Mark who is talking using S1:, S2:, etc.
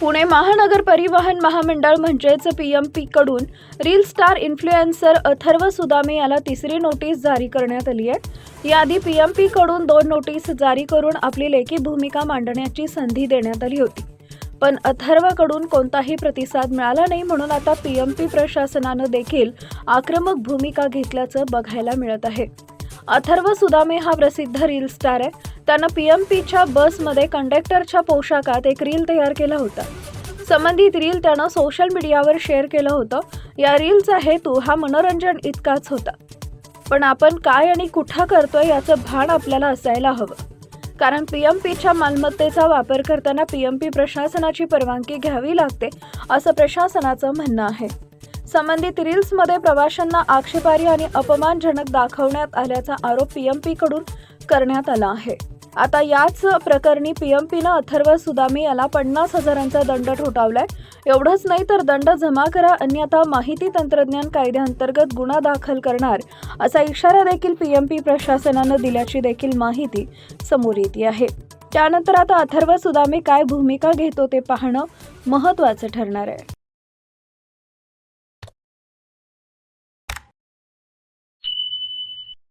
S1: पुणे महानगर परिवहन महामंडळ म्हणजेच P M पीकडून reel star influencer Atharva Sudame याला तिसरी नोटीस जारी करण्यात आली आहे. याआधी पी एम पीकडून दोन नोटीस जारी करून आपली लेखी भूमिका मांडण्याची संधी देण्यात आली होती. पण अथर्वकडून कोणताही प्रतिसाद मिळाला नाही म्हणून आता पी एम पी प्रशासनानं देखील आक्रमक भूमिका घेतल्याचं बघायला मिळत आहे. अथर्व सुदामे हा प्रसिद्ध रील स्टार आहे. त्यानं पी एम पीच्या बसमध्ये कंडक्टरच्या पोशाखात एक रील तयार केला होता. संबंधित रील त्यानं सोशल मीडियावर शेअर केलं होतं. या रीलचा हेतू हा मनोरंजन इतकाच होता. पण आपण काय आणि कुठं करतोय याचं भान आपल्याला असायला हवं. कारण पी एम पीच्या मालमत्तेचा वापर करताना पी एम पी प्रशासनाची परवानगी घ्यावी लागते असं प्रशासनाचं म्हणणं आहे. संबंधित रील्समध्ये प्रवाशांना आक्षेपार्ह आणि अपमानजनक दाखवण्यात आल्याचा आरोप पी एम पीकडून करण्यात आला आहे. आता याच प्रकरणी पी एम पीनं अथर्व सुदामी याला पन्नास हजारांचा दंड ठोठावलाय. एवढंच नाही तर दंड जमा करा अन्यथा माहिती तंत्रज्ञान कायद्याअंतर्गत गुन्हा दाखल करणार असा इशारा देखील पी एम पी प्रशासनानं दिल्याची देखील माहिती समोर येते आहे. त्यानंतर आता अथर्व सुदामी काय भूमिका घेतो ते पाहणं महत्त्वाचं ठरणार आहे.